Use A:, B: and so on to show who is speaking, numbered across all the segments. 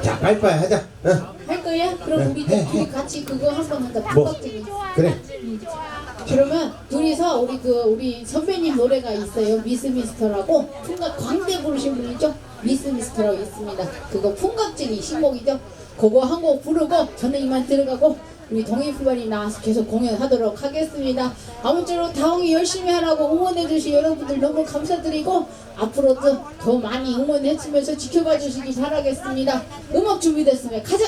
A: 자 빨리빨리 하자 어,
B: 할 거야? 그럼 우리
A: 해,
B: 둘이 같이 그거 한번 하자.
A: 뭐?
B: 푸각쟁이.
A: 그래
B: 그러면 둘이서 우리 그 우리 선배님 노래가 있어요. 미스 미스터라고 풍각 광대 부르신 분 있죠? 미스 미스터라고 있습니다. 그거 풍각쟁이 신곡이죠. 그거 한 곡 부르고 저는 이만 들어가고 우리 동해프발이 나와서 계속 공연하도록 하겠습니다. 아무쪼록 다홍이 열심히 하라고 응원해주신 여러분들 너무 감사드리고 앞으로도 더 많이 응원해주면서 지켜봐 주시기 바라겠습니다. 음악 준비됐으면 가자!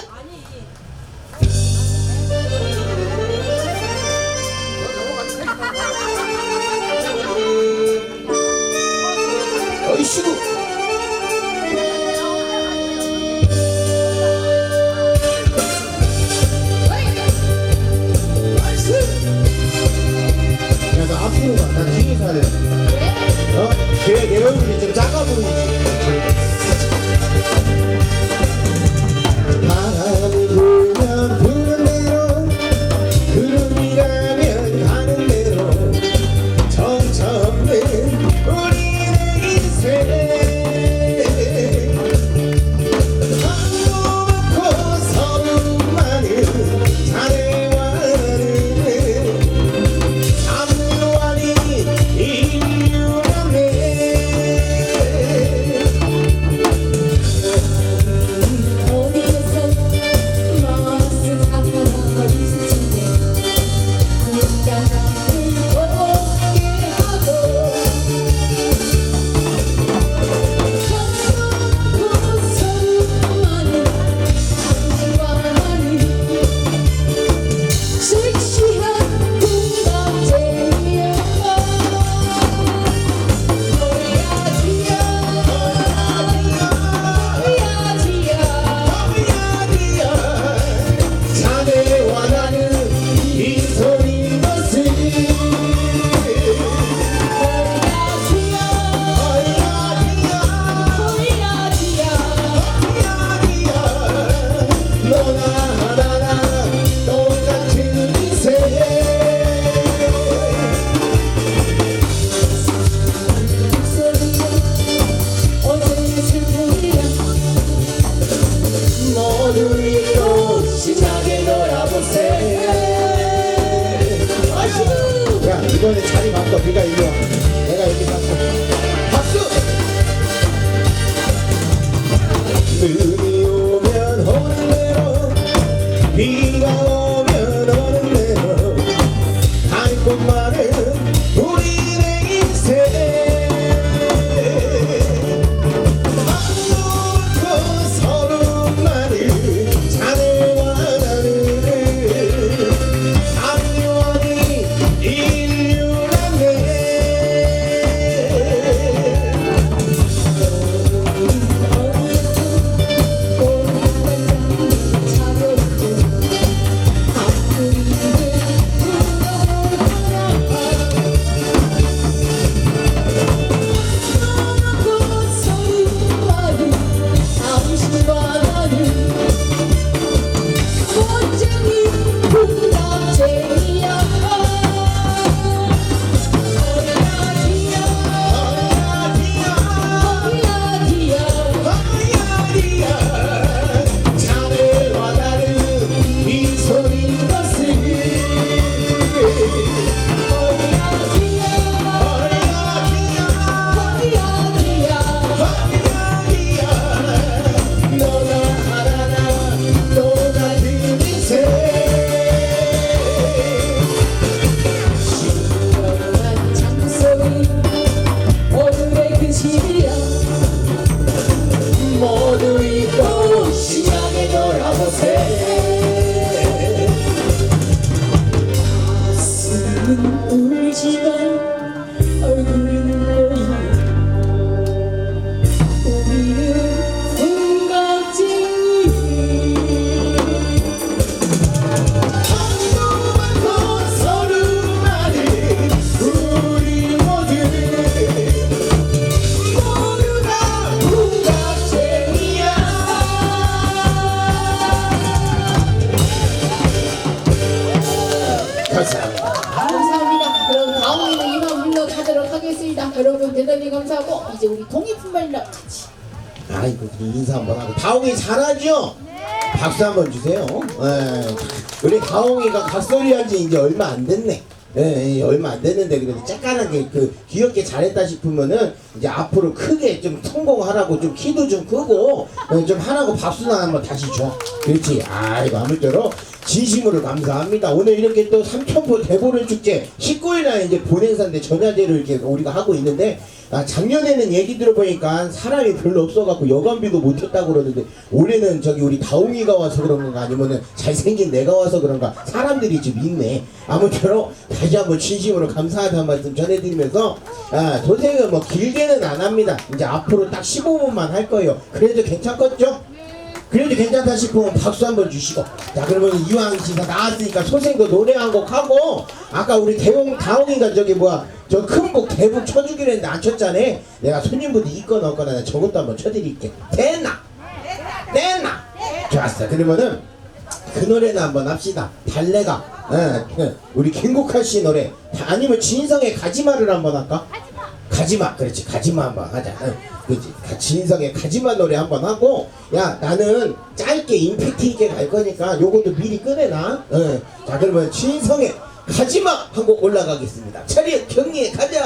A: 이번에 자리 바꿔 네가 이리 우리 다홍이가 각소리 한지 이제 얼마 안 됐네. 예, 예, 얼마 안 됐는데 그래도 쬐깐하게 그 귀엽게 잘했다 싶으면은 이제 앞으로 크게 좀 성공하라고 좀 키도 좀 크고 예, 좀 하라고 박수나 한번 다시 줘. 그렇지. 아이고 아무쪼록 진심으로 감사합니다. 오늘 이렇게 또 삼천포 대보름 축제 19일날 이제 본행사인데 전야제를 이렇게 우리가 하고 있는데 아, 작년에는 얘기 들어보니까 사람이 별로 없어갖고 여관비도 못했다고 그러는데 올해는 저기 우리 다웅이가 와서 그런 건가 아니면은 잘생긴 내가 와서 그런가 사람들이 좀 있네 아무쪼록 다시 한번 진심으로 감사하다는 말씀 전해 드리면서 아, 도생은 뭐 길게는 안 합니다. 이제 앞으로 딱 15분만 할 거예요. 그래도 괜찮겠죠? 그래도 괜찮다 싶으면 박수 한번 주시고. 자 그러면 이왕 씨가 나왔으니까 소생도 노래 한 곡 하고 아까 우리 대웅 다웅이가 저기 뭐야 저 큰곡 대북 쳐주기로 했는데 안 쳤잖아. 내가 손님분들 있거나 없거나 저것도 한번 쳐드릴게. 됐나? 됐나? 좋았어. 그러면은 그 노래나 한번 합시다. 달래가. 예, 예, 우리 김국환 씨 노래. 아니면 진성의 가지마를 한번 할까? 가지마. 그렇지. 가지마 한번 하자. 응, 그렇지. 가- 진성의 가지마 노래 한번 하고 야 나는 짧게 임팩트 있게 갈 거니까 요것도 미리 꺼내놔. 응. 자 그러면 진성의 가지마 한 곡 올라가겠습니다. 차렷 경례 가자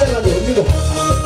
A: 음악 짭짤하게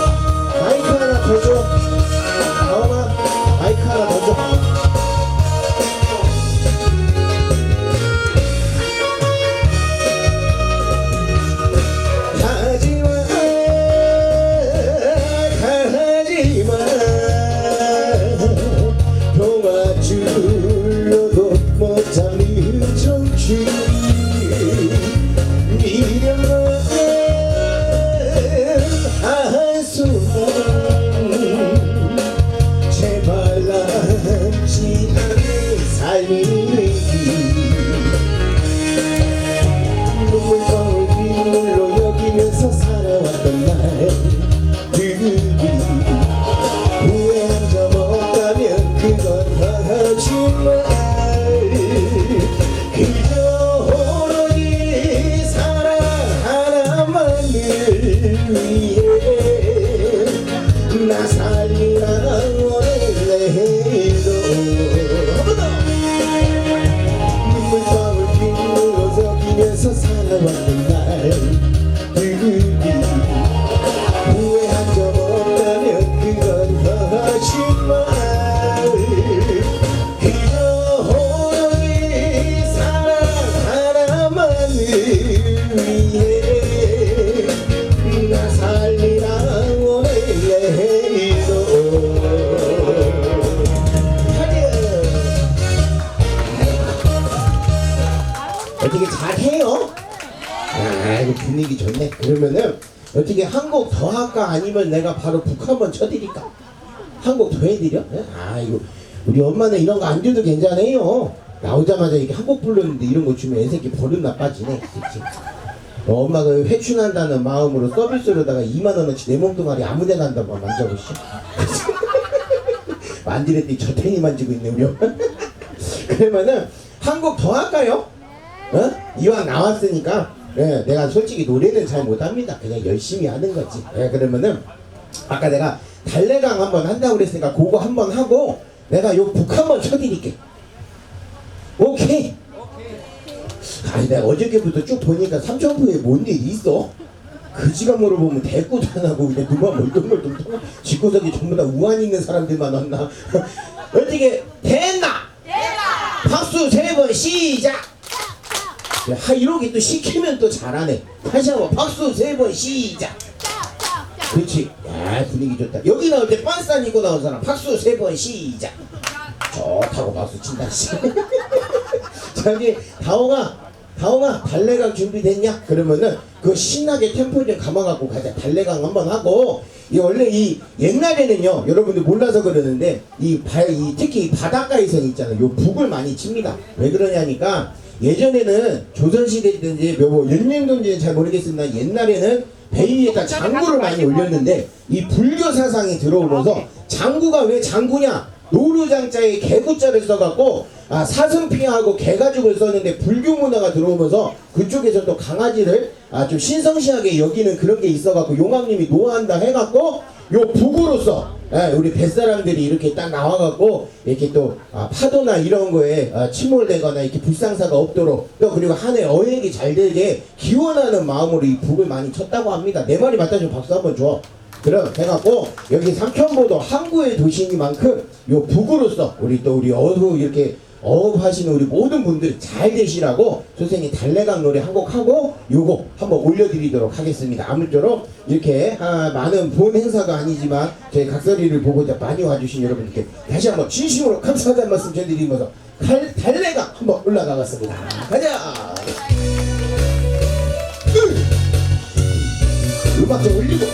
A: 어떻게 한 곡 더 할까 아니면 내가 바로 북 한번 쳐드릴까? 한 곡 더 해드려? 예? 아이고 우리 엄마는 이런 거 안 줘도 괜찮아요. 나오자마자 이렇게 한 곡 불렀는데 이런 거 주면 애새끼 버릇 나빠지네. 그치? 어, 엄마가 회춘한다는 마음으로 서비스로다가 2만 원어치 내 몸뚱아리 아무데나 한다고 만져보시. 만지랬더니 저탱이 만지고 있네 우리 엄마. 그러면은 한 곡 더 할까요? 어? 이왕 나왔으니까 예, 내가 솔직히 노래는 잘 못합니다. 그냥 열심히 하는 거지. 예, 그러면은 아까 내가 달래강 한번 한다고 그랬으니까 그거 한번 하고 내가 요 북 한번 쳐드릴게. 오케이. 아니 내가 어저께부터 쭉 보니까 삼천포에 뭔 일이 있어? 그지가 물어보면 대꾸도 안 하고 그냥 누가 멀뚱멀뚱 집구석에 전부 다 우한 있는 사람들만 왔나? 어떻게 됐나? 박수 세 번 시작. 야, 하 이렇게 또 시키면 또 잘하네. 다시 한번 박수 세 번 시작. 그렇지. 야 분위기 좋다. 여기 나올 때 빤스 입고 나온 사람 박수 세 번 시작. 좋다고 박수 친다. 씨. 저기 다홍아, 다홍아 달래강 준비됐냐? 그러면은 그 신나게 템포 좀 감아갖고 가자. 달래강 한번 하고 이 원래 이 옛날에는요 여러분들 몰라서 그러는데 이, 바, 이 특히 이 바닷가에서 있잖아요. 요 북을 많이 칩니다. 왜 그러냐니까 예전에는 조선시대든지 뭐몇 년도인지는 잘 모르겠습니다. 옛날에는 배 위에다 장구를 많이 올렸는데 이 불교 사상이 들어오면서 장구가 왜 장구냐? 노루장자에 개구자를 써갖고 아, 사슴피하고 개가죽을 썼는데 불교 문화가 들어오면서 그쪽에서 또 강아지를 아, 좀 신성시하게 여기는 그런 게 있어갖고 용왕님이 노한다 해갖고 요 북으로서 예, 우리 뱃사람들이 이렇게 딱 나와갖고 이렇게 또 아, 파도나 이런 거에 아, 침몰되거나 이렇게 불상사가 없도록 또 그리고 한 해 어획이 잘 되게 기원하는 마음으로 이 북을 많이 쳤다고 합니다. 내 말이 맞다 좀 박수 한번 줘. 그럼 해갖고 여기 삼천보도 항구의 도시이니만큼 요 북으로서 우리 또 우리 어부 이렇게 어업하시는 우리 모든 분들이 잘 되시라고 선생님 달래강 노래 한 곡 하고 요거 한번 올려드리도록 하겠습니다. 아무쪼록 이렇게 아, 많은 본 행사가 아니지만 저희 각설이를 보고자 많이 와주신 여러분께 다시 한번 진심으로 감사하다는 말씀 전해드리면서 달, 달래강 한번 올라가겠습니다. 가자! 으! 음악 좀 올리고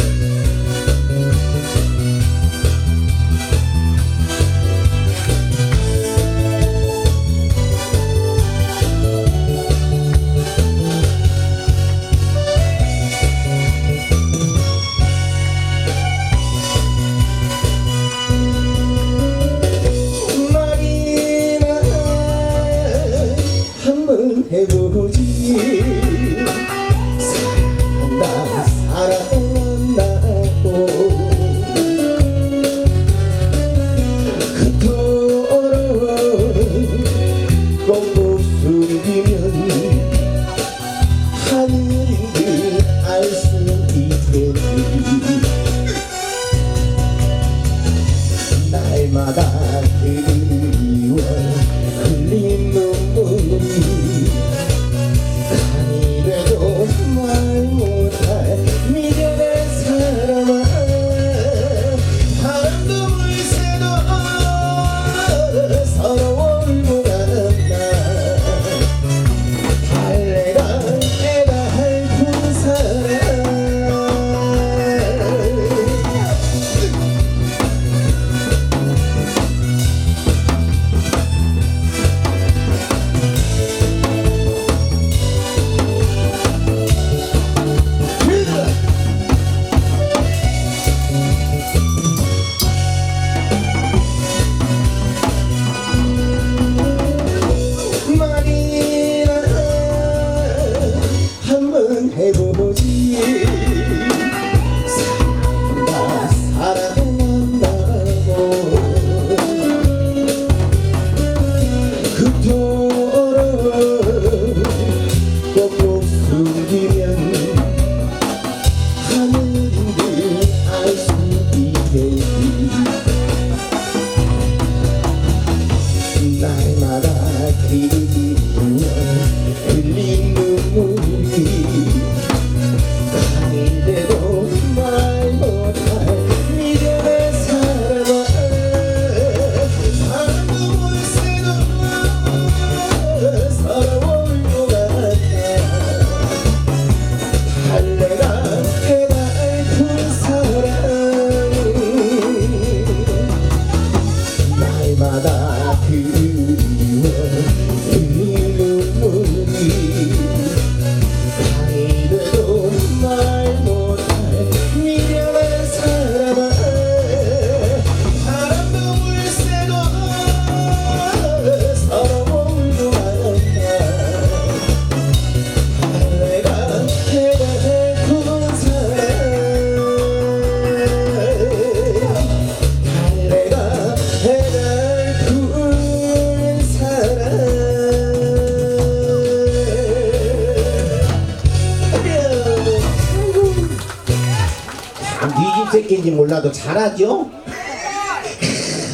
A: 잘하죠?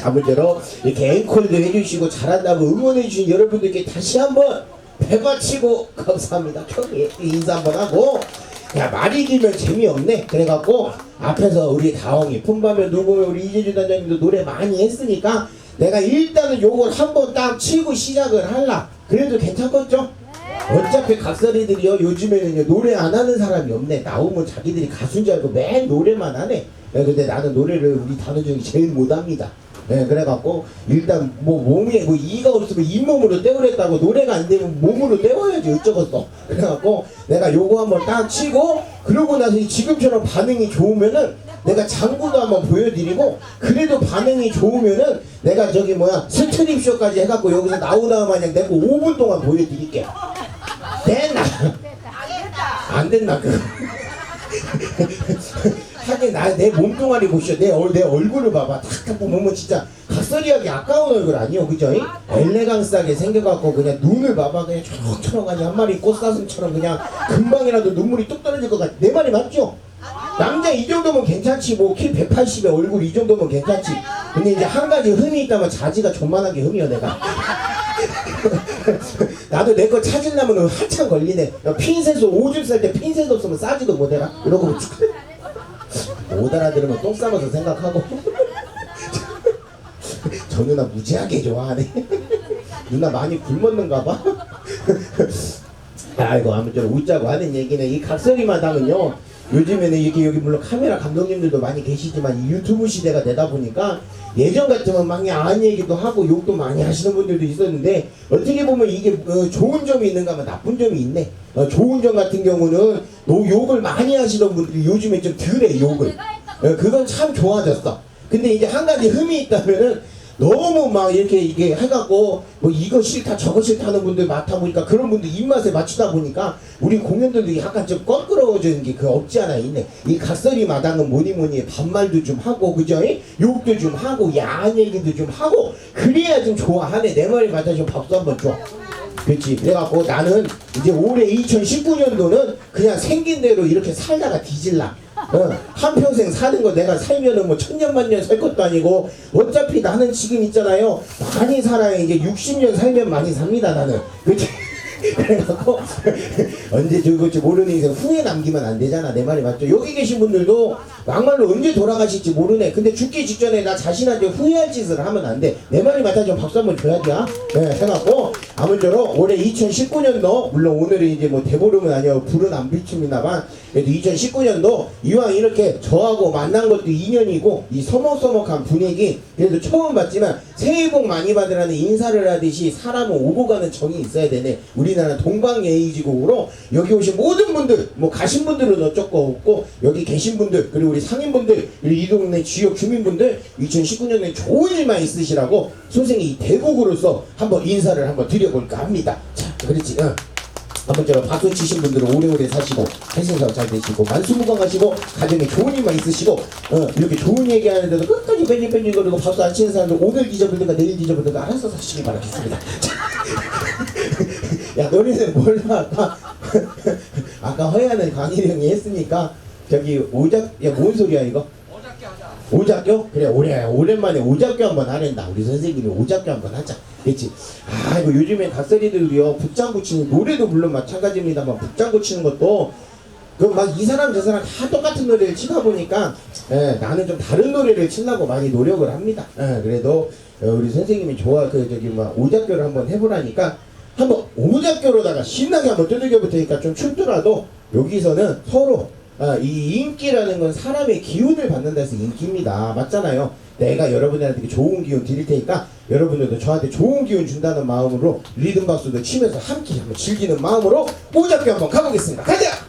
A: 아무쪼록 이렇게 앵콜도 해주시고 잘한다고 응원해주신 여러분들께 다시 한번 배받치고 감사합니다. 형이 인사 한번 하고 야 말이 길면 재미없네. 그래갖고 앞에서 우리 다홍이 품바면 누구면 우리 이재주 단장님도 노래 많이 했으니까 내가 일단은 요걸 한번 딱 치고 시작을 할라. 그래도 괜찮겠죠? 어차피 각설이들이요 요즘에는요 노래 안 하는 사람이 없네 나오면 자기들이 가수인 줄 알고 맨 노래만 하네 예, 근데 나는 노래를 우리 단어 중에 제일 못합니다. 예, 그래갖고 일단 뭐 몸에 뭐 이가 없으면 잇몸으로 때우랬다고 노래가 안 되면 몸으로 때워야지 어쩌겠어. 그래갖고 내가 요거 한번 딱 치고 그러고 나서 지금처럼 반응이 좋으면은 내가 장구도 한번 보여드리고 그래도 반응이 좋으면은 내가 저기 뭐야 스트립 쇼까지 해갖고 여기서 나오다 마냥 내가 5분 동안 보여드릴게 됐나? 안 됐나 그거 하긴 나내 몸뚱아리 보시오 내, 얼, 내 얼굴을 봐봐. 탁 보면 진짜 각설이하게 아까운 얼굴 아니요? 그죠? 엘레강스하게 생겨갖고 그냥 눈을 봐봐. 그냥 초록초록 아니 한 마리 꽃사슴처럼 그냥 금방이라도 눈물이 뚝 떨어질 것 같아 내 말이 맞죠? 남자 이 정도면 괜찮지. 뭐 키 180에 얼굴 이 정도면 괜찮지. 근데 이제 한 가지 흠이 있다면 자지가 존만한 게 흠이야 내가. 나도 내 거 찾으려면 한참 걸리네. 야, 핀셋 오줌 쌀 때 핀셋 없으면 싸지도 못해라. 이러고 못 알아들으면 똥 싸면서 생각하고. 저 누나 무지하게 좋아하네. 누나 많이 굶었는가 봐. 아이고 아무쪼록 웃자고 하는 얘기는 이 각설이 마당은요. 요즘에는 이게 여기 물론 카메라 감독님들도 많이 계시지만 이 유튜브 시대가 되다 보니까 예전 같으면 막 그냥 안 얘기도 하고 욕도 많이 하시는 분들도 있었는데 어떻게 보면 이게 어, 좋은 점이 있는가 하면 나쁜 점이 있네. 어, 좋은 점 같은 경우는 노, 욕을 많이 하시던 분들이 요즘에 좀 덜해 욕을. 어, 그건 참 좋아졌어. 근데 이제 한 가지 흠이 있다면은 너무 막 이렇게 이게 해갖고 뭐 이거 싫다 저거 싫다는 분들 많다 보니까 그런 분들 입맛에 맞추다 보니까 우리 공연들도 약간 좀 껄끄러워지는 게 그 없지 않아 있네. 이 각설이 마당은 뭐니 뭐니 반말도 좀 하고 그죠? 욕도 좀 하고 야한 얘기도 좀 하고 그래야 좀 좋아하네. 내 말이 맞아 좀 박수 한번 줘. 그렇지 그래갖고 나는 이제 올해 2019년도는 그냥 생긴 대로 이렇게 살다가 뒤질라 어, 한평생 사는 거 내가 살면은 뭐 천년만년 살 것도 아니고 어차피 나는 지금 있잖아요. 많이 살아야 이제 60년 살면 많이 삽니다 나는. 그치? 그래갖고 언제 죽을지 모르는 인생 후회 남기면 안 되잖아 내 말이 맞죠? 여기 계신 분들도 막말로 언제 돌아가실지 모르네. 근데 죽기 직전에 나 자신한테 후회할 짓을 하면 안 돼 내 말이 맞다 좀 박수 한번 줘야지 아? 네, 해갖고 아무쪼록 올해 2019년도 물론 오늘은 이제 뭐 대보름은 아니고 불은 안 비춥니다만 그래도 2019년도 이왕 이렇게 저하고 만난 것도 인연이고 이 서먹서먹한 분위기 그래도 처음 봤지만 새해 복 많이 받으라는 인사를 하듯이 사람은 오고 가는 정이 있어야 되네 우리나라 동방예의지국으로 여기 오신 모든 분들 뭐 가신 분들은 어쩔 거 없고 여기 계신 분들 그리고 우리 상인분들 그리고 이 동네 지역 주민분들 2019년에 좋은 일만 있으시라고 선생이 대국으로서 한번 인사를 한번 드려볼까 합니다 자 그렇지 응. 저 박수 치신 분들은 오래오래 사시고 회생사업 잘 되시고 만수무강하시고 가정에 좋은 일만 있으시고 어, 이렇게 좋은 얘기 하는데도 끝까지 뺑뺑뺑 거리고 박수 안 치는 사람들 오늘 뒤져보든가 내일 뒤져보든가 알아서 사시길 바라겠습니다. 야 너네는 뭘 아까 아까 허야는 강일형이 했으니까 저기 오작 야뭔 소리야 이거 오작교? 그래 오래 오랜만에 오작교 한번 하랜다. 우리 선생님이 오작교 한번 하자. 그렇지 아 이거 요즘에 갓소리들이요. 북장구 치는 노래도 물론 마찬가지입니다만 북장구 치는 것도 그막이 사람 저 사람 다 똑같은 노래를 치다 보니까 예, 나는 좀 다른 노래를 치려고 많이 노력을 합니다. 예, 그래도 어, 우리 선생님이 좋아 그 저기 막 오작교를 한번 해보라니까 한번 오작교로다가 신나게 한번 두들겨 볼 테니까 좀 춥더라도 여기서는 서로 아, 이 인기라는 건 사람의 기운을 받는다 해서 인기입니다. 맞잖아요. 내가 여러분들한테 좋은 기운 드릴 테니까 여러분들도 저한테 좋은 기운 준다는 마음으로 리듬 박수도 치면서 함께 한번 즐기는 마음으로 오작교 한번 가보겠습니다. 가자!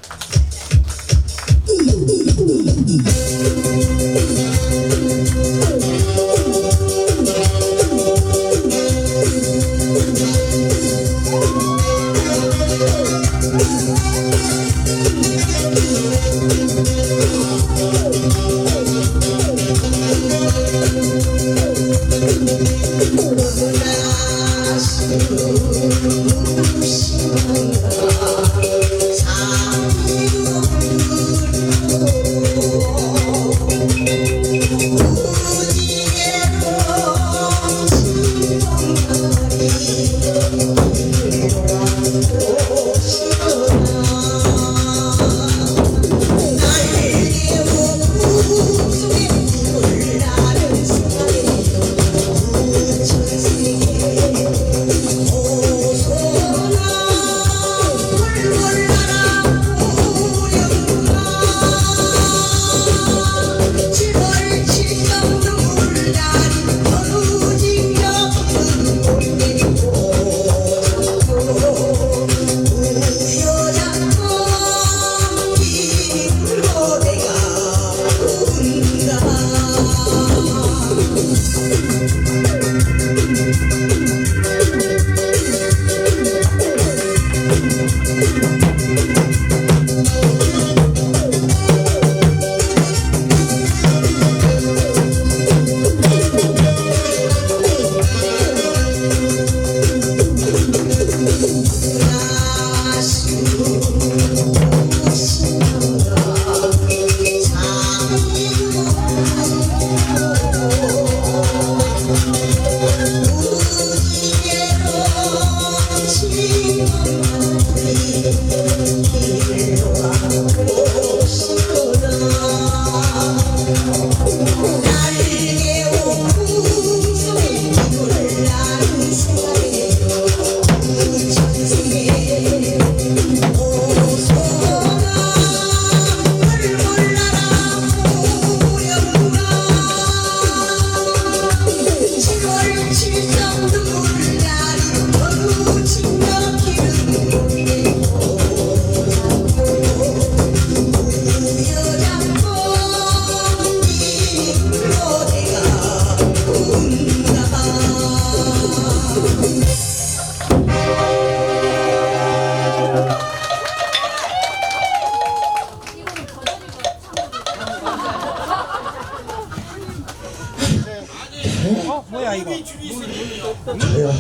A: 저요.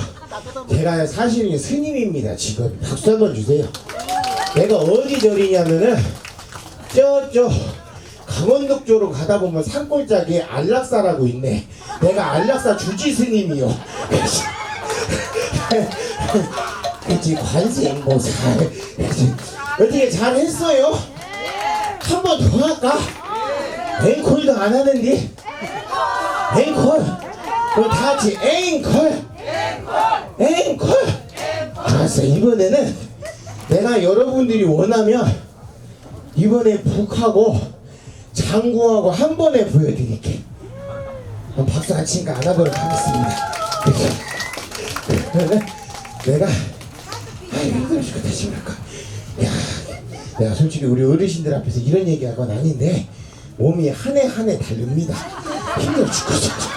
A: 제가 사실은 스님입니다. 지금 박수 한번 주세요. 내가 어디 절이냐면은 저저 강원도 쪽으로 가다 보면 산골짜기에 안락사라고 있네. 내가 안락사 주지 스님이요. 그치 관세음 보살. 어떻게 잘했어요? 한 번 더 할까? 앵콜도 안 하는데. 앵콜. 그럼 다 같이 앵콜. 앵콜. 알았어 이번에는 내가 여러분들이 원하면 이번에 북하고 장구하고 한 번에 보여드릴게. 박수 안 치니까 안 하도록 하겠습니다. 그러면 내가 아이 힘들어 죽겠다 심할까. 야, 내가 솔직히 우리 어르신들 앞에서 이런 얘기할 건 아닌데 몸이 한 해 한 해 다릅니다. 힘들어 죽겠어.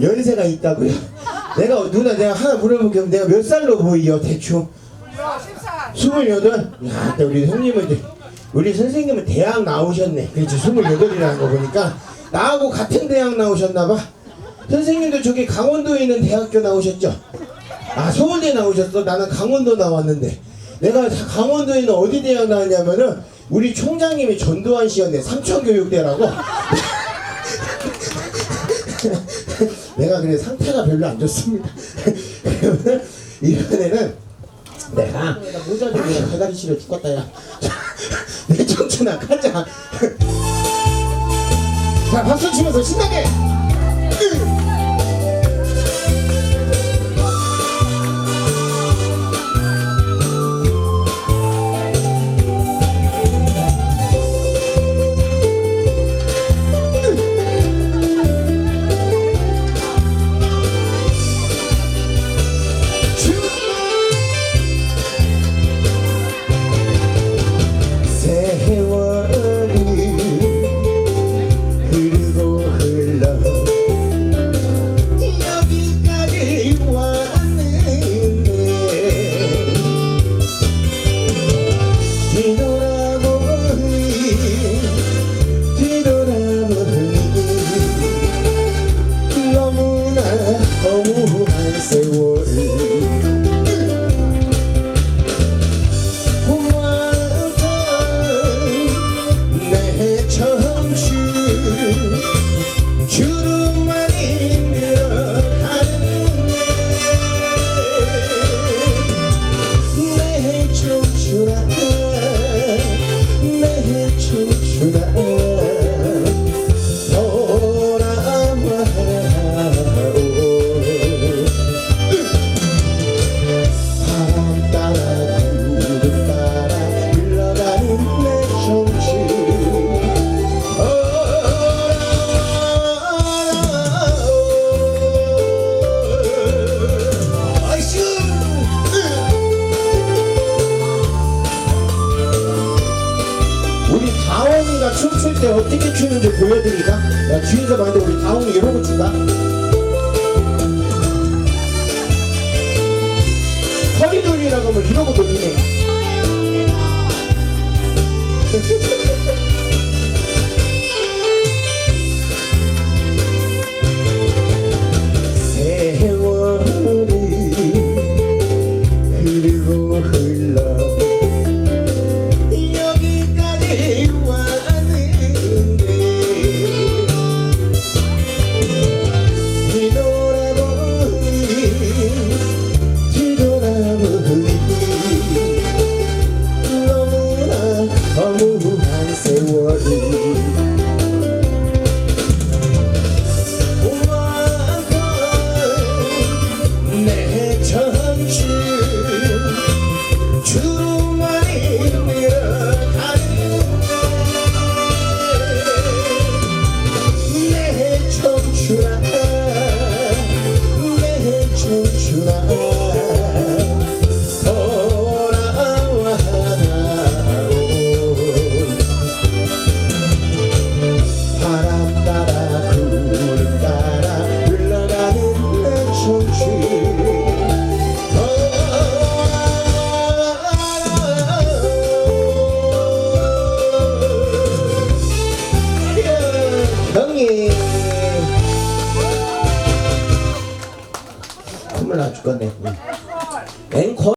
A: 연세가 있다고요? 내가 누나 내가 하나 물어볼게 요. 내가 몇 살로 보이요 대충? 스물여덟? 야, 또 우리 형님은 우리 선생님은 대학 나오셨네. 그렇지 스물여덟이라는 거 보니까 나하고 같은 대학 나오셨나봐. 선생님도 저기 강원도에 있는 대학교 나오셨죠? 아 서울대 나오셨어? 나는 강원도 나왔는데 내가 다- 강원도에 있는 어디 대학 나왔냐면은 우리 총장님이 전두환 씨였네 삼천교육대라고 내가 그래 상태가 별로 안 좋습니다. 이번에는 내가 모자 좀 대가리 실어 죽겠다 야 내 청춘아 가자. 자 박수 치면서 신나게 춤출 때 어떻게 추는지 보여드리자 야 뒤에서 봤는데 우리 다홍이 이러고 춘다. 허리 돌리라고 하면 이러고 돌리네